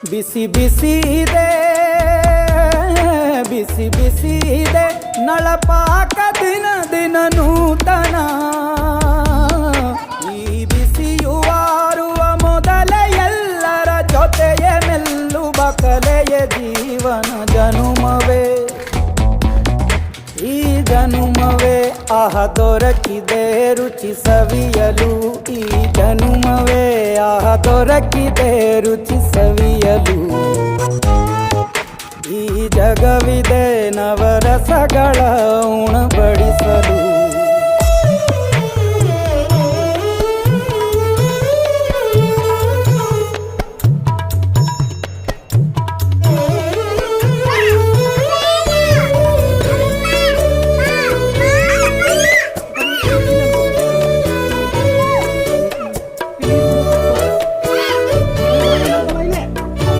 ಬಿಸಿ ಬಿಸಿ ಇದೆ, ಬಿಸಿ ಬಿಸಿ ಇದೆ. ನಳಪಾಕ ದಿನ ದಿನ ನೂತನ. ಈ ಬಿಸಿಯುವಾರುವ ಮೊದಲ ಎಲ್ಲರ ಜೊತೆಯ ಮೆಲ್ಲುವ ಕಲೆಯ ಜೀವನ ಜನುಮವೇ. ಈ ಜನುಮವೇ ಆಹ ದೊರಕಿದೆ, ರುಚಿ ಸವಿಯಲು ಈ ಜನುಮವೇ. ಆಹ ದೊರಕಿದೆ ರುಚಿ ಸವಿಯಲು ಈ ಜಗವಿದೆ ನವರಸಗಳ ಉಣಬಡಿಸಲು